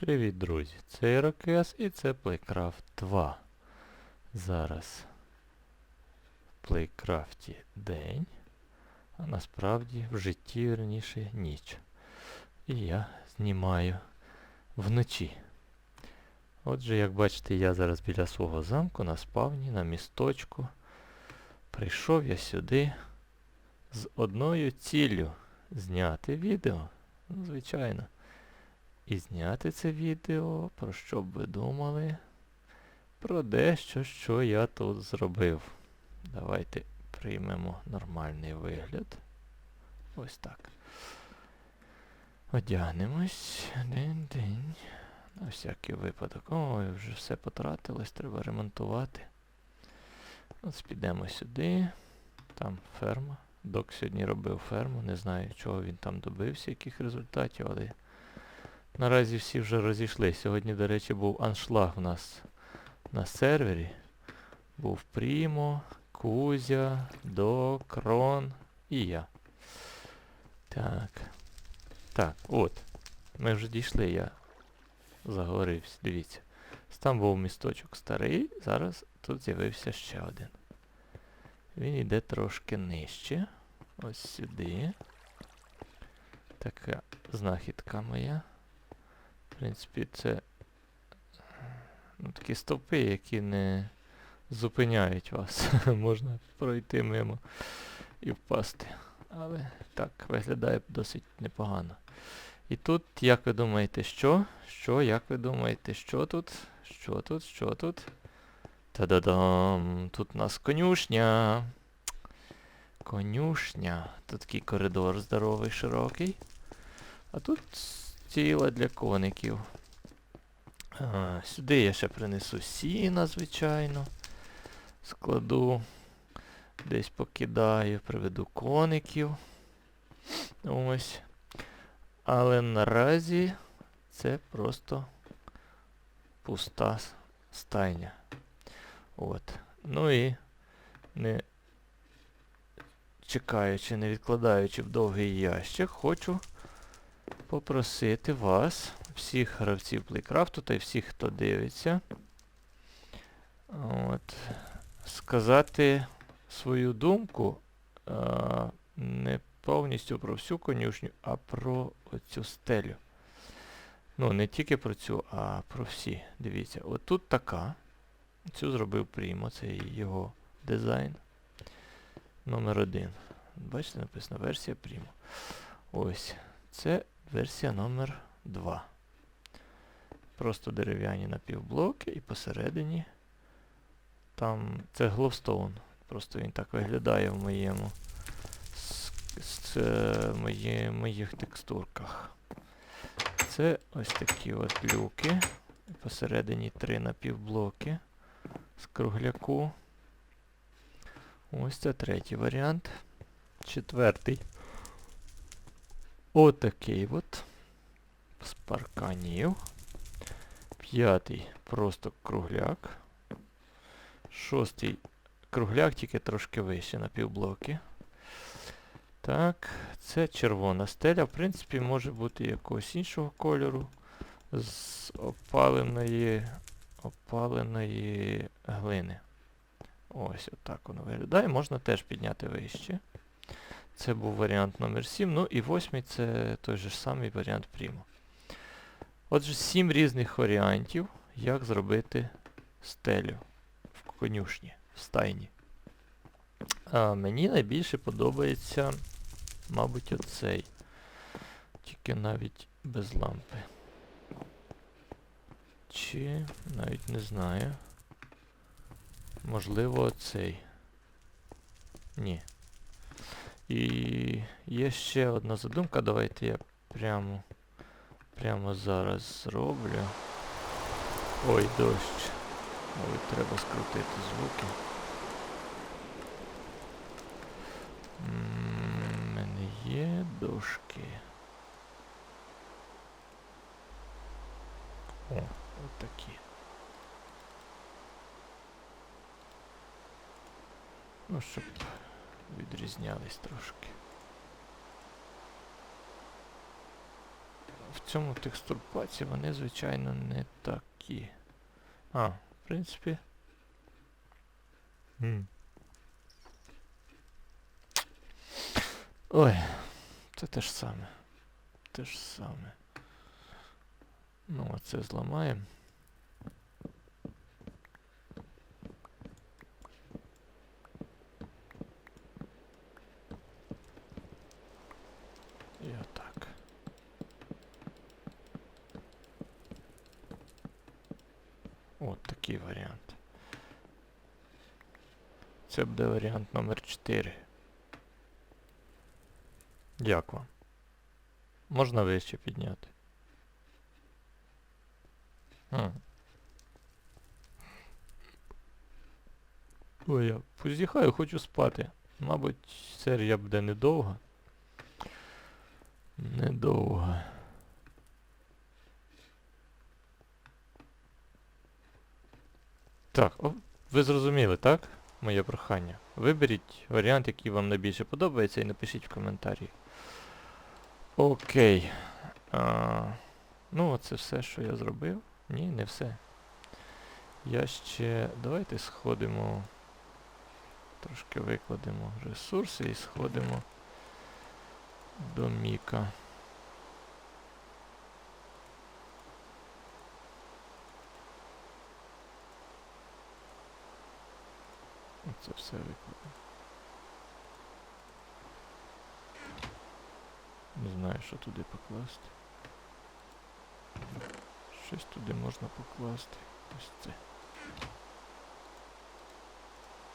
Привіт, друзі! Це Ірокес і це Playcraft 2. Зараз в Playcraft день, а насправді в житті верніше ніч. І я знімаю вночі. Отже, як бачите, я зараз біля свого замку на спавні, на місточку. Прийшов я сюди з одною ціллю зняти відео. Звичайно. І зняти це відео, про що б ви думали? Про дещо, що я тут зробив. Давайте приймемо нормальний вигляд. Ось так. Одягнемось. День-день. На всякий випадок. Ой, вже все потратилось, треба ремонтувати. Ось підемо сюди. Там ферма. Док сьогодні робив ферму. Не знаю, чого він там добився, яких результатів, але Наразі всі вже розійшли. Сьогодні, до речі, був аншлаг у нас на сервері. Був Прімо, Кузя, Док, Рон і я. Так. Так, от. Ми вже дійшли, я заговорився, дивіться. Там був місточок старий, зараз тут з'явився ще один. Він йде трошки нижче. Ось сюди. Така знахідка моя. В принципі, це ну, такі стовпи, які не зупиняють вас. Можна пройти мимо і впасти. Але так, виглядає досить непогано. І тут, як ви думаєте, що? Що, як ви думаєте, що тут? Що тут? Що тут? Та-да-дам! Тут у нас конюшня. Конюшня. Тут такий коридор здоровий, широкий. А тут тіла для коників. А, Сюди я ще принесу сіна, звичайно. Складу. Десь покидаю, приведу коників. Ось. Але наразі це просто пуста стайня. От. Ну і не чекаючи, не відкладаючи в довгий ящик, хочу попросити вас, всіх гравців плейкрафту та й всіх, хто дивиться, от, сказати свою думку а, не повністю про всю конюшню, а про оцю стелю. Ну, не тільки про цю, а про всі. Дивіться, от тут така. Цю зробив Прімо, це його дизайн. Номер один. Бачите, написано версія Primo. Ось. Це версія номер 2. Просто дерев'яні напівблоки і посередині там це гловстоун. Просто він так виглядає в моєму з, е, мої, моїх текстурках. Це ось такі от люки. Посередині три напівблоки з кругляку. Ось це третій варіант. Четвертий. Отакий от. З парканів. П'ятий просто кругляк. Шостий кругляк, тільки трошки вище на півблоки. Так, це червона стеля. В принципі, може бути якогось іншого кольору. З опаленої опаленої глини. Ось отак воно виглядає. Можна теж підняти вище. Це був варіант номер 7. Ну і восьмий це той же самий варіант Primo. Отже, 7 різних варіантів, як зробити стелю в конюшні, в стайні. А Мені найбільше подобається, мабуть, оцей. Тільки навіть без лампи. Чи навіть не знаю. Можливо, оцей. Ні. І є ще одна задумка, давайте я прямо прямо зараз зроблю. Ой, дощ. Ой, треба скрутити звуки. У мене є дошки. О, отакі. Ну, щоб відрізнялись трошки. В цьому текстурпаці вони, звичайно, не такі. А, в принципі. М. Ой, це те ж саме. Те ж саме. Ну, оце зламаємо. І отак. От такий варіант. Це буде варіант номер 4. Як вам? Можна вище підняти. А. Ой, я позіхаю, хочу спати. Мабуть, серія буде недовга. Недовго. Так, о, ви зрозуміли, так? Моє прохання. Виберіть варіант, який вам найбільше подобається, і напишіть в коментарі. Окей. А, ну, оце все, що я зробив. Ні, не все. Я ще... Давайте сходимо. Трошки викладемо ресурси і сходимо до Міка. Оце все викладемо. Не знаю, що туди покласти. Щось туди можна покласти. Ось це.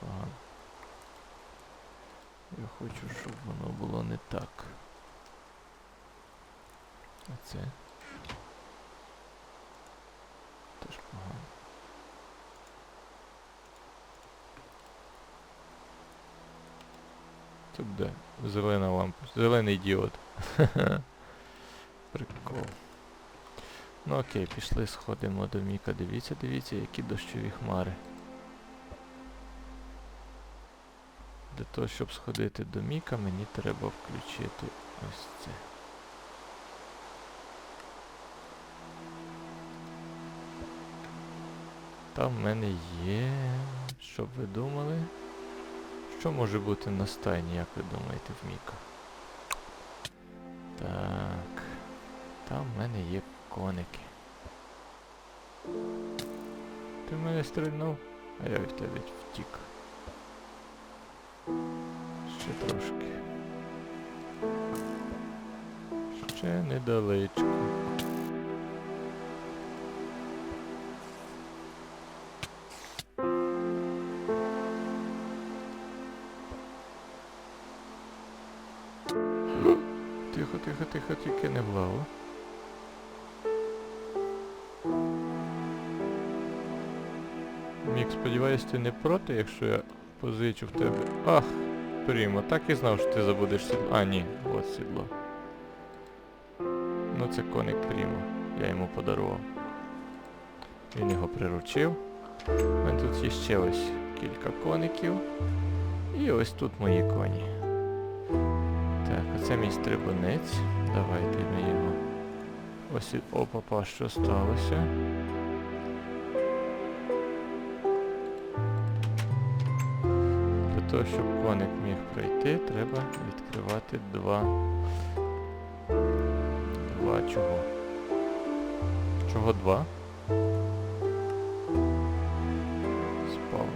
Погано. Я хочу, щоб воно було не так. А це теж погано. Це буде зелена лампа. Зелений діод. Прикол. Ну окей, пішли, сходимо до Міка. Дивіться, дивіться, які дощові хмари. Для того, щоб сходити до Міка, мені треба включити ось це. Там в мене є. Що б ви думали? Що може бути на стайні, як ви думаєте, в Міка? Так. Там в мене є коники. Ти в мене стрільнув, а я від тебе втік. Ще трошки. Ще недалечко. Тихо, тихо, тихо, тільки не в лаву. Мік, сподіваюсь, ти не проти, якщо я позичу в тебе. Ах, прямо, так і знав, що ти забудеш сідло. А, ні, от сідло. Ну це коник Прімо. Я йому подарував. Він його приручив. У мене тут є ще ось кілька коників. І ось тут мої коні. Так, оце мій стрибунець. Давайте ми його. Ось і... О, папа, що сталося? Для того, щоб коник міг пройти, треба відкривати два. Два чого? Чого два? Спаун.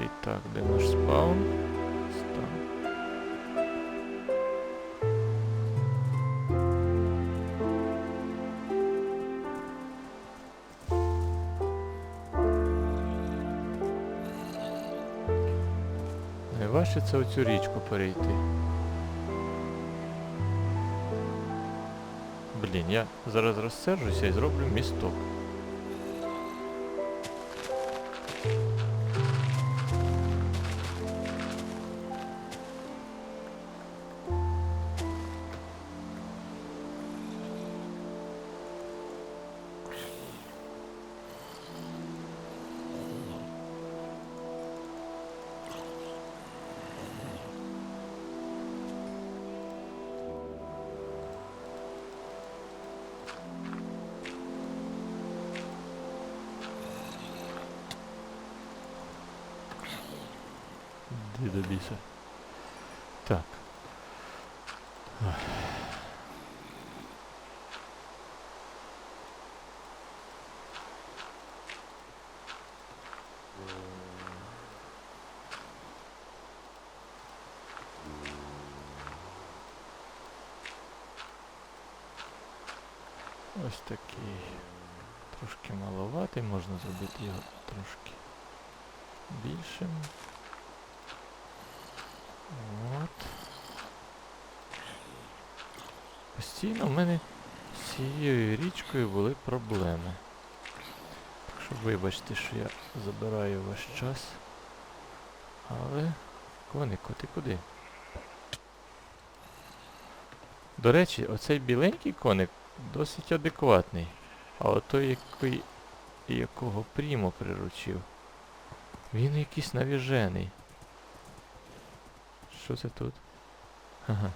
І так, де наш спаун? Це оцю річку перейти. Блін, я зараз розсержуся і зроблю місток. Ось такий. Трошки маловатий, можна зробити його трошки більшим. От. Постійно в мене з цією річкою були проблеми. Так що вибачте, що я забираю ваш час. Але... Конику, ти куди? До речі, оцей біленький коник досить адекватний. А от той, який, якого Прімо приручив, він якийсь навіжений. Що це тут? Ага.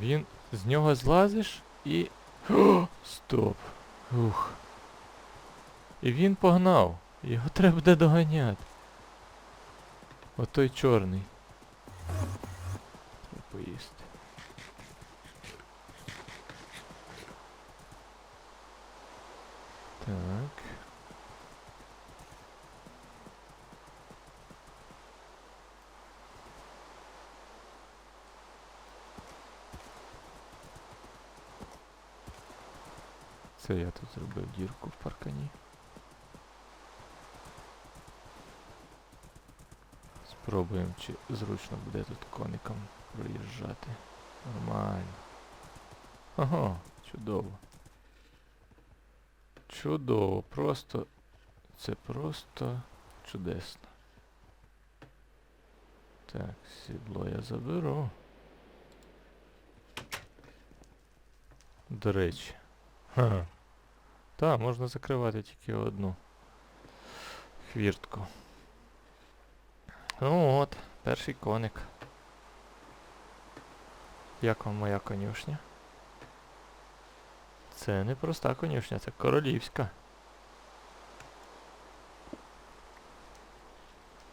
Він з нього злазиш і. О, стоп. Ух. І він погнав. Його треба буде доганяти. Отой чорний. Треба поїсти. Так. Це я тут зробив дірку в паркані. Спробуємо, чи зручно буде тут коникам проїжджати. Нормально. Ага, чудово. Чудово, просто. Це просто чудесно. Так, сідло я заберу. До речі. Ха. Так, можна закривати тільки одну хвіртку. Ну от, перший коник. Як вам моя конюшня? Це не проста конюшня, це королівська.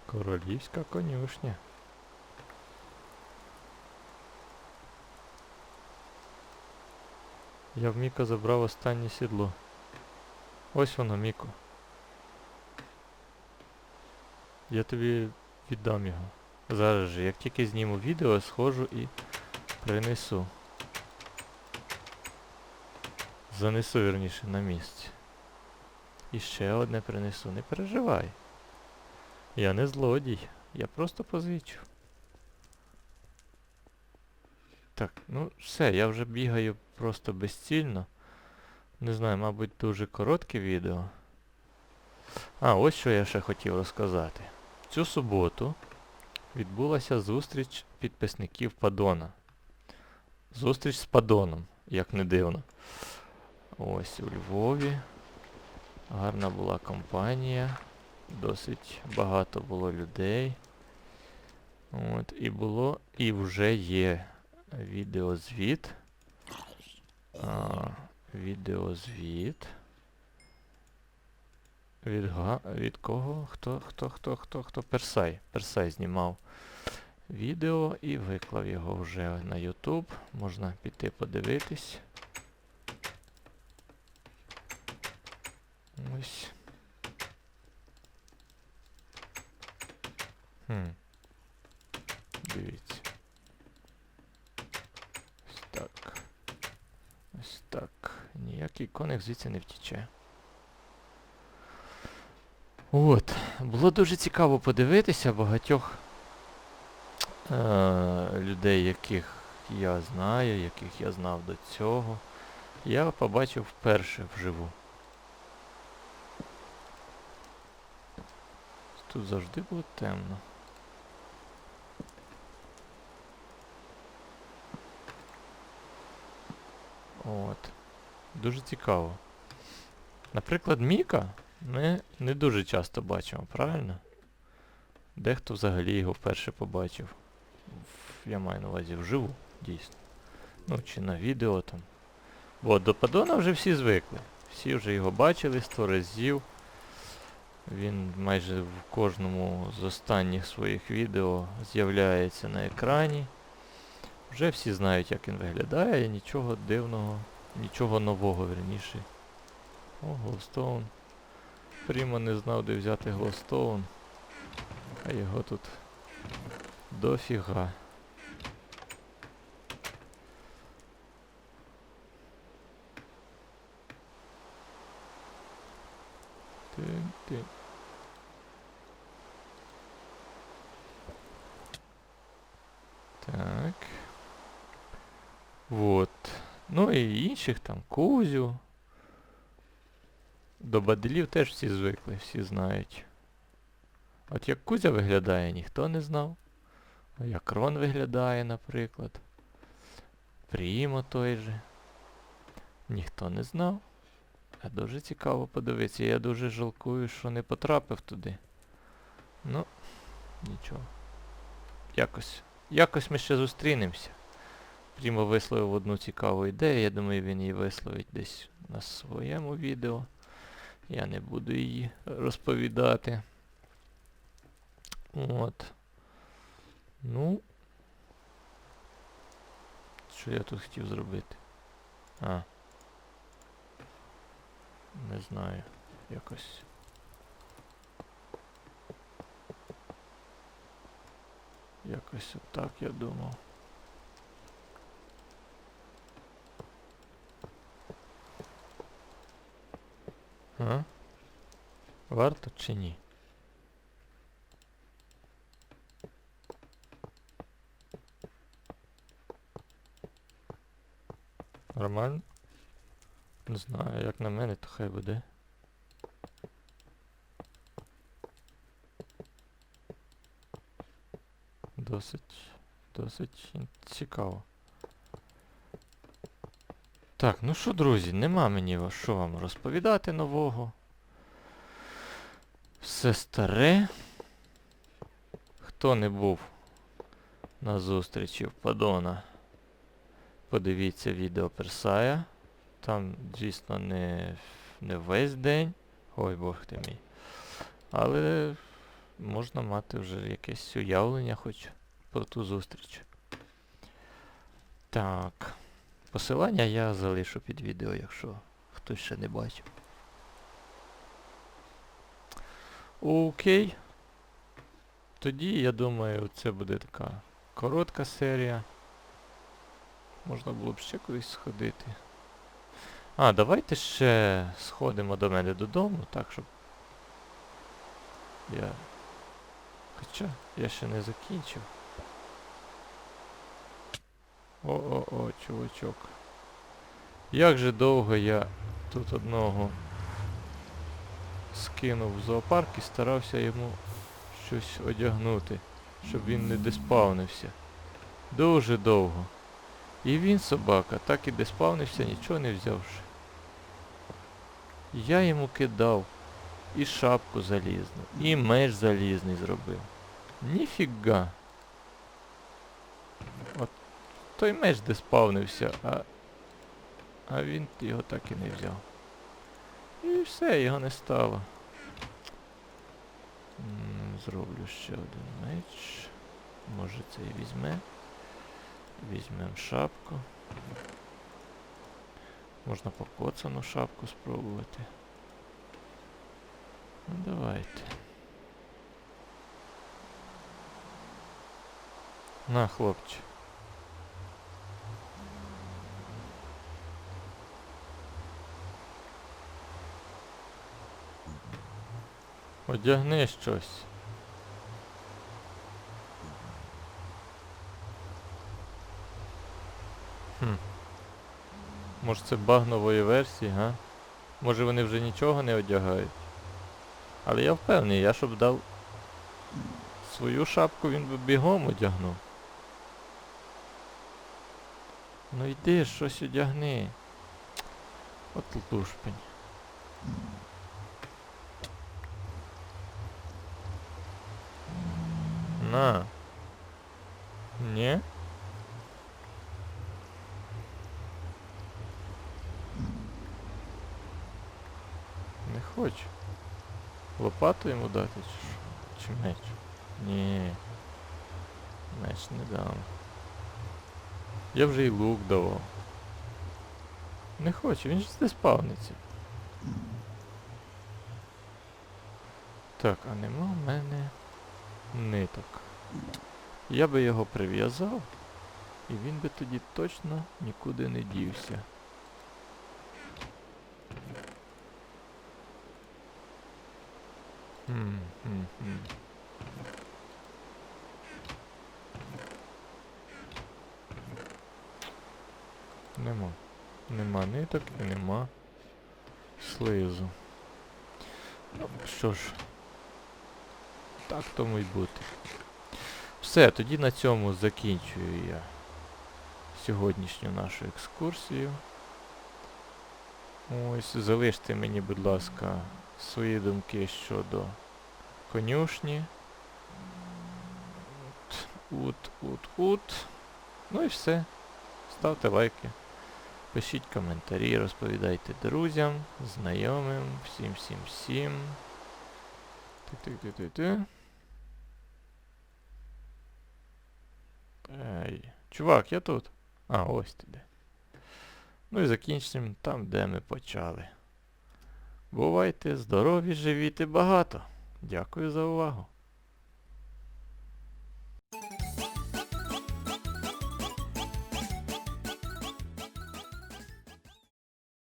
Королівська конюшня. Я в Міка забрав останнє сідло. Ось воно, Міко. Я тобі віддам його. Зараз же, як тільки зніму відео, схожу і принесу. Занесу вірніше на місці. І ще одне принесу, не переживай. Я не злодій, я просто позичу. Так, ну все, я вже бігаю просто безцільно. Не знаю, мабуть, дуже коротке відео. А, ось що я ще хотів розказати. Цю суботу відбулася зустріч підписників Падона. Зустріч з Падоном, як не дивно. Ось у Львові. Гарна була компанія. Досить багато було людей. От, і було, і вже є відеозвіт. А, відеозвіт. Від, від кого? Хто, хто, хто, хто, хто? Персай. Персай знімав відео і виклав його вже на YouTube. Можна піти подивитись. Ось. Хм. Дивіться. Ось так. Ось так. Ніякий коник звідси не втіче. От. Було дуже цікаво подивитися багатьох е- людей, яких я знаю, яких я знав до цього. Я побачив вперше вживу. Тут завжди було темно. От. Дуже цікаво. Наприклад, Міка ми не дуже часто бачимо, правильно? Дехто взагалі його вперше побачив. Я маю на увазі вживу, дійсно. Ну, чи на відео там. Бо до падона вже всі звикли. Всі вже його бачили сто разів. Він майже в кожному з останніх своїх відео з'являється на екрані. Вже всі знають, як він виглядає, нічого дивного, нічого нового, верніше. О, Глостоун. Прімо не знав, де взяти Глостоун. А його тут дофіга. Так. Вот. Ну і інших там Кузю. До баделів теж всі звикли, всі знають. От як Кузя виглядає, ніхто не знав. А як Рон виглядає, наприклад. Прімо той же. Ніхто не знав. А дуже цікаво подивитися. Я дуже жалкую, що не потрапив туди. Ну, нічого. Якось. Якось ми ще зустрінемося. Прімо висловив одну цікаву ідею, я думаю, він її висловить десь на своєму відео. Я не буду її розповідати. От. Ну. Що я тут хотів зробити? А. Не знаю. Якось. Якось отак я думав. А? Варто чи ні? Нормально? Не знаю, як на мене, то хай буде. Досить, досить цікаво. Так, ну що, друзі, нема мені що вам розповідати нового. Все старе. Хто не був на зустрічі в Падона, подивіться відео Персая. Там, звісно, не, не весь день. Ой, бог ти мій. Але можна мати вже якесь уявлення хоч про ту зустріч. Так. Посилання я залишу під відео, якщо хтось ще не бачив. Окей. Тоді, я думаю, це буде така коротка серія. Можна було б ще кудись сходити. А, давайте ще сходимо до мене додому, так, щоб я... Хоча я ще не закінчив. О-о-о, чувачок. Як же довго я тут одного скинув в зоопарк і старався йому щось одягнути, щоб він не деспавнився. Дуже довго. І він, собака, так і деспавнився, нічого не взявши. Я йому кидав і шапку залізну, і меч залізний зробив. Ніфіга. От той меч деспавнився, а, а він його так і не взяв. І все, його не стало. Зроблю ще один меч. Може це і візьме. Візьмемо шапку. Можна покоцану шапку спробувати. Ну давайте. На, хлопче. Одягни щось. Хм. Може це баг нової версії, га? Може вони вже нічого не одягають? Але я впевнений, я щоб дав свою шапку, він би бігом одягнув. Ну йди, щось одягни. От лушпень. На. Не? Не хоче. Лопату йому дати чи що? Чи меч? Ні. Меч не дам. Я вже і лук давав. Не хоче, він ж десь спавниться. Так, а нема в мене ниток. Я би його прив'язав, і він би тоді точно нікуди не дівся. Нема. Нема ниток і нема слизу. Ну, що ж, так тому й бути. Все, тоді на цьому закінчую я сьогоднішню нашу екскурсію. Ось, залиште мені, будь ласка, свої думки щодо конюшні. От. Ну і все. Ставте лайки. Пишіть коментарі, розповідайте друзям, знайомим, всім, всім, всім. Ти-ти-ти-ти-ти. Ей, чувак, я тут. А, ось ти де. Ну і закінчимо там, де ми почали. Бувайте здорові, живіте багато. Дякую за увагу.